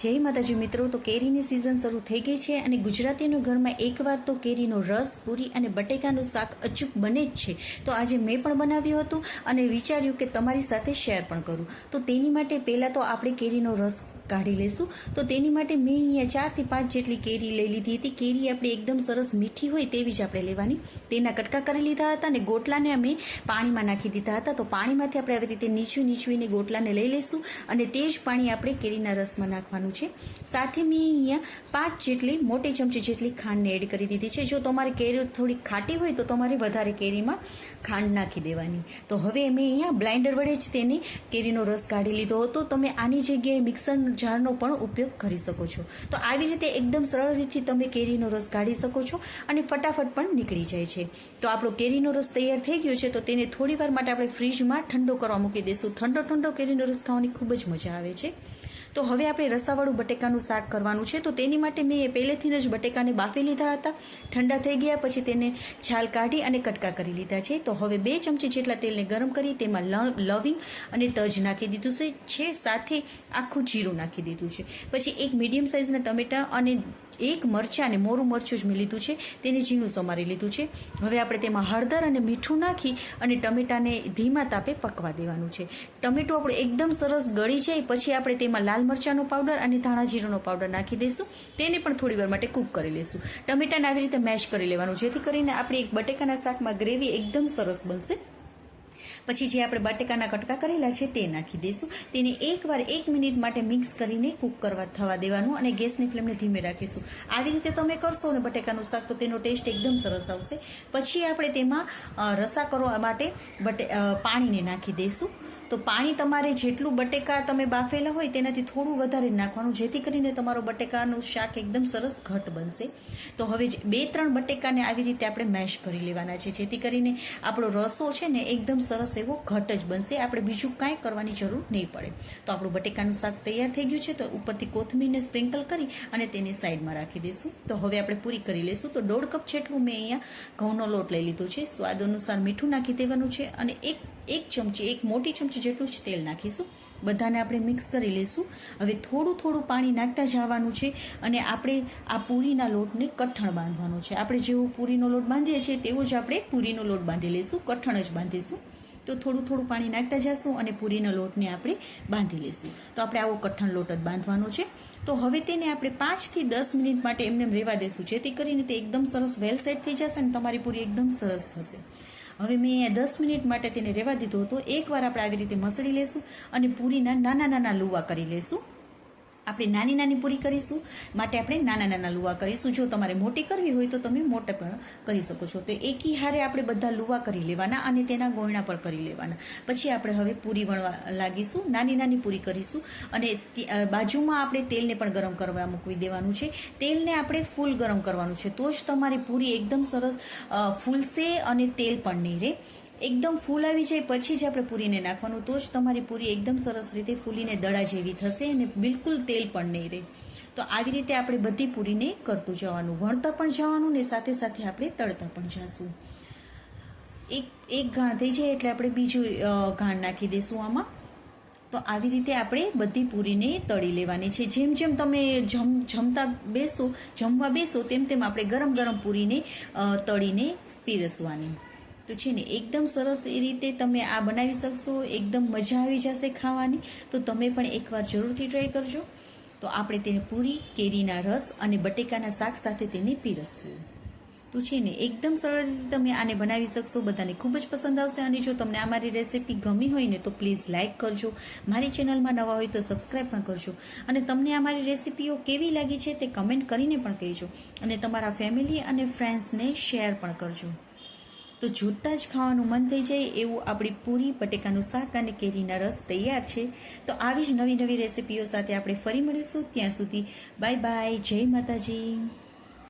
જય માતાજી મિત્રો, તો કેરીની સિઝન શરૂ થઈ ગઈ છે અને ગુજરાતીનો ઘરમાં એકવાર તો કેરીનો રસ, પૂરી અને બટેકાનું શાક અચૂક બને જ છે. તો આજે મેં પણ બનાવ્યું હતું અને વિચાર્યું કે તમારી સાથે શેર પણ કરું. તો તેની માટે પહેલાં તો આપણે કેરીનો રસ કાઢી લેશું. તો તેની માટે મેં અહીંયા ચારથી પાંચ જેટલી કેરી લઈ લીધી હતી. કેરી આપણે એકદમ સરસ મીઠી હોય તેવી જ આપણે લેવાની. તેના કટકા કરી લીધા હતા અને ગોટલાને અમે પાણીમાં નાખી દીધા હતા. તો પાણીમાંથી આપણે આવી રીતે નીચું નીચવીને ગોટલાને લઈ લઈશું અને તે જ પાણી આપણે કેરીના રસમાં નાખવાનું છે. સાથે મેં અહીંયા પાંચ જેટલી મોટી ચમચી જેટલી ખાંડને એડ કરી દીધી છે. જો તમારે કેરી થોડી ખાટી હોય તો તમારે વધારે કેરીમાં ખાંડ નાખી દેવાની. તો હવે મેં અહીંયા બ્લાઇન્ડર વડે જ તેની કેરીનો રસ કાઢી લીધો હતો. તમે આની જગ્યાએ મિક્સર જારનો પણ ઉપયોગ કરી શકો છો. તો આવી રીતે એકદમ સરળ રીતથી તમે કેરીનો રસ કાઢી શકો છો અને ફટાફટ પણ નીકળી જાય છે. તો આપણો કેરીનો રસ તૈયાર થઈ ગયો છે, તો તેને થોડી વાર માટે આપણે ફ્રીજમાં ઠંડો કરવા મૂકી દઈશું. ઠંડો ઠંડો કેરીનો રસ ખાવાની ખૂબ જ મજા આવે છે. તો હવે આપણે રસાવાળું બટેકાનું શાક કરવાનું છે. તો તેની માટે મેં પહેલેથી જ બટેકાને બાફી લીધા હતા. ઠંડા થઈ ગયા, પછી તેને છાલ કાઢી અને કટકા કરી લીધા છે. તો હવે બે ચમચી જેટલા તેલને ગરમ કરી તેમાં લવિંગ અને તજ નાખી દીધું છે. છે, સાથે આખું જીરું નાખી દીધું છે. પછી એક મીડિયમ સાઇઝના ટમેટાં અને એક મરચાં અને મોરું મરચું જ મેં લીધું છે. તેને ઝીણું સમારી લીધું છે. હવે આપણે તેમાં હળદર અને મીઠું નાખી અને ટમેટાને ધીમા તાપે પકવા દેવાનું છે. ટમેટું આપણું એકદમ સરસ ગળી જાય. પછી આપણે તેમાં લાલ મરચાંનો પાવડર અને ધાણા જીરાનો પાવડર નાખી દઈશું. તેને પણ થોડી વાર માટે કૂક કરી લઈશું. ટમેટાને આવી રીતે મેશ કરી લેવાનું, જેથી કરીને આપણી એક બટેકાના શાકમાં ગ્રેવી એકદમ સરસ બનશે. પછી જે આપણે બટેકાના કટકા કરેલા છે તે નાખી દઈશું. તેને એકવાર એક મિનિટ માટે મિક્સ કરીને કૂક કરવા, થવા દેવાનું અને ગેસની ફ્લેમને ધીમે રાખીશું. આવી રીતે તમે કરશો ને બટેકાનું શાક તો તેનો ટેસ્ટ એકદમ સરસ આવશે. પછી આપણે તેમાં રસા કરવા માટે બટે પાણીને નાખી દઈશું. તો પાણી તમારે જેટલું બટેકા તમે બાફેલા હોય તેનાથી થોડું વધારે નાખવાનું, જેથી કરીને તમારો બટેકાનું શાક એકદમ સરસ ઘટ બનશે. તો હવે બે ત્રણ બટેકાને આવી રીતે આપણે મેશ કરી લેવાના છે, જેથી કરીને આપણો રસો છે ને એકદમ સરસ એવો ઘટ જ બનશે. આપણે બીજું કાંઈ કરવાની જરૂર નહીં પડે. તો આપણું બટેકાનું શાક તૈયાર થઈ ગયું છે તો ઉપરથી કોથમીરને સ્પ્રિંકલ કરી અને તેને સાઈડમાં રાખી દઈશું તો હવે આપણે પૂરી કરી લઈશું તો દોઢ કપ જેટલું મેં અહીંયા ઘઉંનો લોટ લઈ લીધો છે. સ્વાદ અનુસાર મીઠું નાખી દેવાનું છે અને એક એક ચમચી, એક મોટી ચમચી જેટલું જ તેલ નાખીશું. બધાને આપણે મિક્સ કરી લઈશું હવે થોડું થોડું પાણી નાખતા જવાનું છે અને આપણે આ પૂરીના લોટને કઠણ બાંધવાનો છે. આપણે જેવો પૂરીનો લોટ બાંધીએ છીએ તેવો જ આપણે પૂરીનો લોટ બાંધી લઈશું કઠણ જ બાંધીશું. તો થોડું થોડું પાણી નાખતા જશું અને પૂરીના લોટને આપણે બાંધી લઈશું તો આપણે આવો કઠણ લોટ જ બાંધવાનો છે. તો હવે તેને આપણે પાંચથી દસ મિનિટ માટે એમને રહેવા દેશું. જેથી કરીને તે એકદમ સરસ વેલ સેટ થઈ જશે અને તમારી પૂરી એકદમ સરસ થશે. હવે મેં અહીંયા દસ મિનિટ માટે તેને રહેવા દીધો હતો. એકવાર આપણે આવી રીતે મસળી લેશું અને પૂરીના નાના નાના લુવા કરી લેશું. આપણે નાની નાની પૂરી કરીશું. માટે આપણે નાના નાના લુવા કરીશું. જો તમારે મોટી કરવી હોય તો તમે મોટે પણ કરી શકો છો. તો એકી હારે આપણે બધા લુવા કરી લેવાના અને તેના ગોયણા પણ કરી લેવાના. પછી આપણે હવે પૂરી વણવા લાગીશું. નાની નાની પૂરી કરીશું. અને બાજુમાં આપણે તેલને પણ ગરમ કરવા મૂકવી દેવાનું છે. તેલને આપણે ફૂલ ગરમ કરવાનું છે. તો જ તમારી પૂરી એકદમ સરસ ફૂલશે અને તેલ પણ નહીં રહે એકદમ ફૂલ આવી જાય પછી જ આપણે પૂરીને નાખવાનું. તો જ તમારી પૂરી એકદમ સરસ રીતે ફૂલીને દડા જેવી થશે અને બિલકુલ તેલ પણ નહીં રહે. તો આવી રીતે આપણે બધી પૂરીને કરતું જવાનું. વણતા પણ જવાનું ને સાથે સાથે આપણે તળતા પણ જશું. એક એક ઘાણ થઈ જાય એટલે આપણે બીજું ઘાણ નાખી દઈશું આમાં. તો આવી રીતે આપણે બધી પૂરીને તળી લેવાની છે. જેમ જેમ તમે જમ, જમતા બેસો, જમવા બેસો તેમ તેમ આપણે ગરમ ગરમ પૂરીને તળીને પીરસવાની. તો છે ને, એકદમ સરસ એ રીતે તમે આ બનાવી શકશો. એકદમ મજા આવી જશે ખાવાની. તો તમે પણ એકવાર જરૂરથી ટ્રાય કરજો. તો આપણે તેને પૂરી, કેરીના રસ અને બટેકાના શાક સાથે તેને પીરસશું તો છે ને, એકદમ સરળ રીતે તમે આને બનાવી શકશો. બધાને ખૂબ જ પસંદ આવશે. અને જો તમને આ મારી રેસીપી ગમી હોય ને, તો પ્લીઝ લાઇક કરજો. મારી ચેનલમાં નવા હોય તો સબસ્ક્રાઈબ પણ કરજો. અને તમને આ મારી રેસિપીઓ કેવી લાગી છે તે કમેન્ટ કરીને પણ કહેજો. અને તમારા ફેમિલી અને ફ્રેન્ડ્સને શેર પણ કરજો. તો જોતાં જ ખાવાનું મન થઈ જાય એવું આપણી પૂરી બટેકાનું શાક અને કેરીના રસ તૈયાર છે. તો આવી જ નવી નવી રેસિપીઓ સાથે આપણે ફરી મળીશું. ત્યાં સુધી બાય બાય. જય માતાજી.